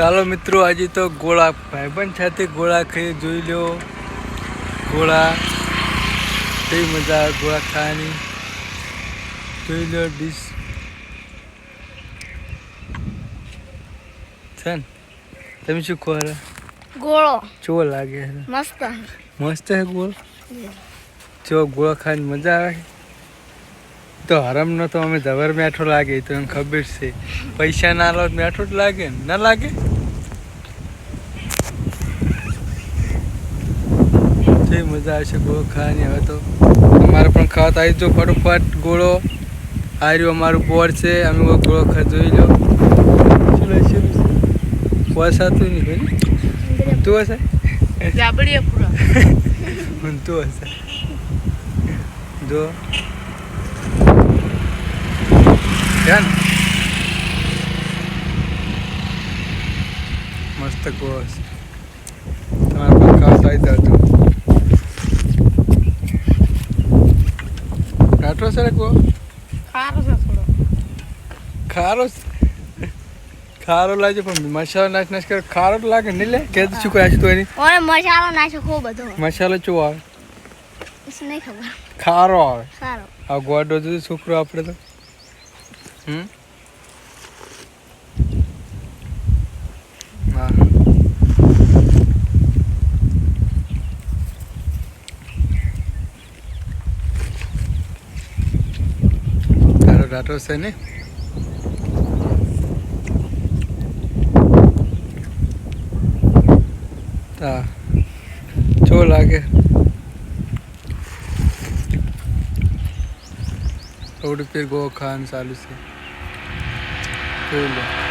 ચાલો મિત્રો આજે તો ગોળા ભાઈબંધ સાથે ગોળા ખાઈ જોઈ લો ગોળા કઈ મજા આવે ગોળા ખાવાની. જોઈ લો ડીશ છે ને? તમે શું ખો રે ગોળો. ચો લાગે મસ્ત મસ્ત છે ગોળ? જો ગોળા ખાવાની મજા આવે. તો હરમનો તો અમે જબર મેઠો લાગે તો એમ ખબર છે. પૈસા ના લો મેઠો જ લાગે ના લાગે? જે મજા આવશે ગોળો ખાવાની હવે તો. અમારે પણ ખાવા આવી જો ફટોફટ ગોળો. આ અમારું બોર છે અમે બહુ ગોળો ખા જોઈ લો શું લઈશું નહીં ભાઈ તું હશે? પૂરા. હશે. જો. મસ્ત ગોળ છે. તમારે પણ ખાવા આવી જાવ કાઠો છે ને ગોળ ખારો છે થોડો ખારો છે? ખારો લાગે પણ મસાલો નાખ નાખ કરે ખારો તો લાગે નહીં લે કે શું કહે તો એની ઓરે મસાલો નાખ્યો ખૂબ બધો મસાલો ચો આવે નહીં ખબર ખારો આવે સારો આ ગોડો જો છોકરો આપણે તો હમ હા તારો છે ને? હા જો લાગે. રોડ પર ગો ખાન ચાલુ છે. જોઈ લો.